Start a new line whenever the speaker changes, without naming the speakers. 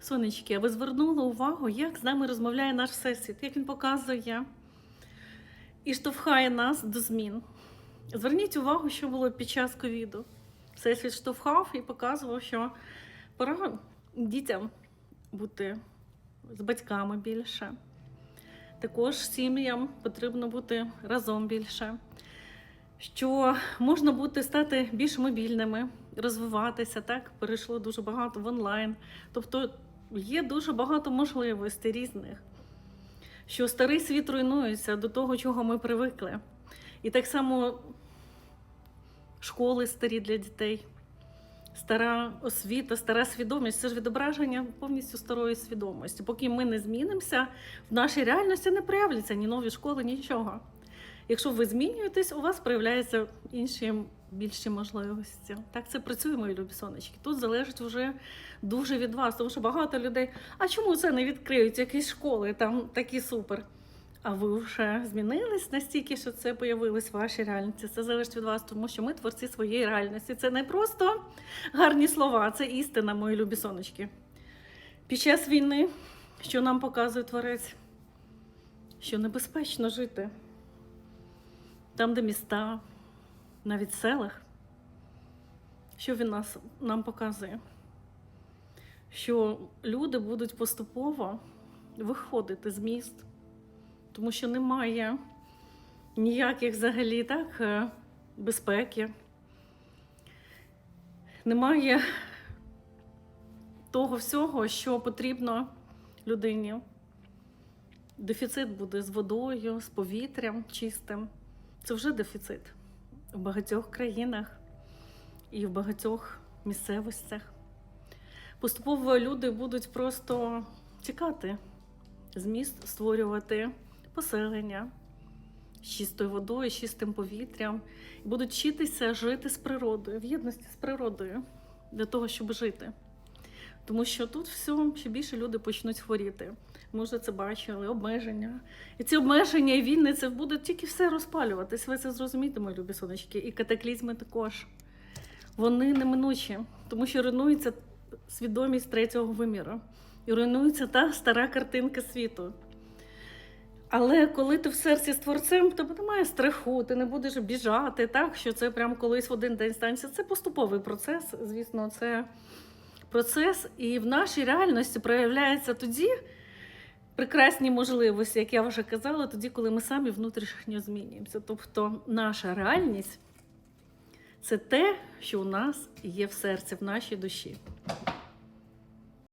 Сонечки, а ви звернули увагу, як з нами розмовляє наш всесвіт, як він показує і штовхає нас до змін. Зверніть увагу, що було під час ковіду. Всесвіт штовхав і показував, що пора дітям бути з батьками більше. Також сім'ям потрібно бути разом більше. Що можна бути стати більш мобільними, розвиватися, так перейшло дуже багато в онлайн. Тобто є дуже багато можливостей різних, що старий світ руйнується до того, чого ми привикли. І так само школи старі для дітей, стара освіта, стара свідомість це ж відображення повністю старої свідомості. Поки ми не змінимося, в нашій реальності не проявляться ні нові школи, нічого. Якщо ви змінюєтесь, у вас проявляються інші більші можливості. Так це працює, мої любі сонечки. Тут залежить вже дуже від вас, тому що багато людей. А чому це не відкриють якісь школи? Там такі супер. А ви вже змінились настільки, що це появилось в вашій реальності. Це залежить від вас, тому що ми творці своєї реальності. Це не просто гарні слова, це істина, мої любі сонечки. Під час війни, що нам показує творець, що небезпечно жити там, де міста, навіть селах, що він нас, нам показує? Що люди будуть поступово виходити з міст, тому що немає ніяких взагалі так, е, безпеки, немає того всього, що потрібно людині. Дефіцит буде з водою, з повітрям чистим. Це вже дефіцит в багатьох країнах і в багатьох місцевостях. Поступово люди будуть просто тікати з міст, створювати поселення з чистою водою, з чистим повітрям, і будуть вчитися жити з природою, в єдності з природою для того, щоб жити. Тому що тут все ще більше люди почнуть хворіти. Ми вже це бачили, обмеження. І ці обмеження і війни це буде тільки все розпалюватись. Ви це зрозумієте, мої любі сонечки. І катаклізми також. Вони неминучі, тому що руйнується свідомість третього виміру. І руйнується та стара картинка світу. Але коли ти в серці з творцем, тебе немає страху, ти не будеш біжати, так що це прямо колись в один день станеться. Це поступовий процес, звісно, це процес, і в нашій реальності проявляється тоді прекрасні можливості, як я вже казала, тоді, коли ми самі внутрішньо змінюємося. Тобто наша реальність це те, що у нас є в серці, в нашій душі.